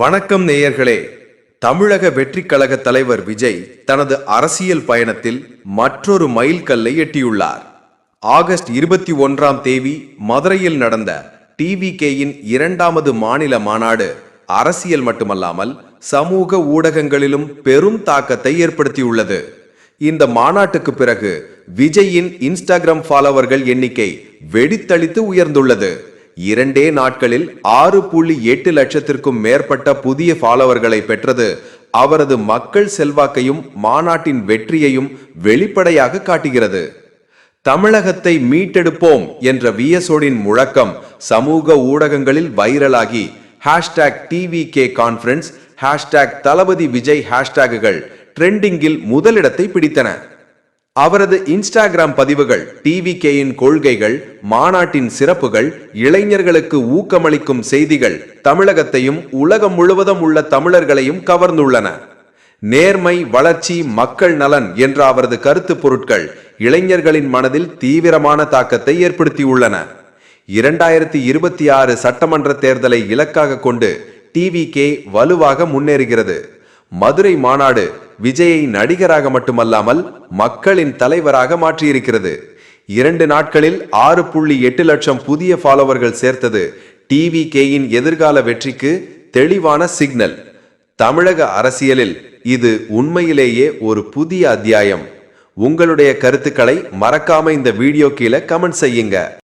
வணக்கம் நேயர்களே. தமிழக வெற்றி கழக தலைவர் விஜய் தனது அரசியல் பயணத்தில் மற்றொரு மைல்கல்லை எட்டியுள்ளார். ஆகஸ்ட் இருபத்தி ஒன்றாம் தேதி மதுரையில் நடந்த டிவிகேயின் இரண்டாவது மாநில மாநாடு அரசியல் மட்டுமல்லாமல் சமூக ஊடகங்களிலும் பெரும் தாக்கத்தை ஏற்படுத்தியுள்ளது. இந்த மாநாட்டுக்கு பிறகு விஜயின் இன்ஸ்டாகிராம் ஃபாலோவர்கள் எண்ணிக்கை வெடித்தளித்து உயர்ந்துள்ளது. இரண்டே நாட்களில் ஆறு புள்ளி எட்டு லட்சத்திற்கும் மேற்பட்ட புதிய ஃபாலோவர்களை பெற்றது. அவரது மக்கள் செல்வாக்கையும் மாநாட்டின் வெற்றியையும் வெளிப்படையாக காட்டுகிறது. தமிழகத்தை மீட்டெடுப்போம் என்ற விஎஸ்ஓடின் முழக்கம் சமூக ஊடகங்களில் வைரலாகி hashtag TVK conference hashtag Thalapathy Vijay ஹேஷ்டாகுகள் ட்ரெண்டிங்கில் முதலிடத்தை பிடித்தன. அவரது இன்ஸ்டாகிராம் பதிவுகள் டிவி கேயின் கொள்கைகள் மாநாட்டின் சிறப்புகள் இளைஞர்களுக்கு ஊக்கமளிக்கும் செய்திகள் தமிழகத்தையும் உலகம் முழுவதும் உள்ள தமிழர்களையும் கவர்ந்துள்ளன. நேர்மை வளர்ச்சி மக்கள் நலன் என்ற அவரது கருத்து பொருட்கள் இளைஞர்களின் மனதில் தீவிரமான தாக்கத்தை ஏற்படுத்தியுள்ளன. இரண்டாயிரத்தி இருபத்தி ஆறு சட்டமன்ற தேர்தலை இலக்காக கொண்டு டிவி கே வலுவாக முன்னேறுகிறது. மதுரை மாநாடு விஜயை நடிகராக மட்டுமல்லாமல் மக்களின் தலைவராக மாற்றியிருக்கிறது. இரண்டு நாட்களில் ஆறு புள்ளி எட்டு லட்சம் புதிய ஃபாலோவர்கள் சேர்த்தது டிவி கேயின் எதிர்கால வெற்றிக்கு தெளிவான சிக்னல் தமிழக அரசியலில் இது உண்மையிலேயே ஒரு புதிய அத்தியாயம். உங்களுடைய கருத்துக்களை மறக்காம இந்த வீடியோ கீழே கமெண்ட் செய்யுங்க.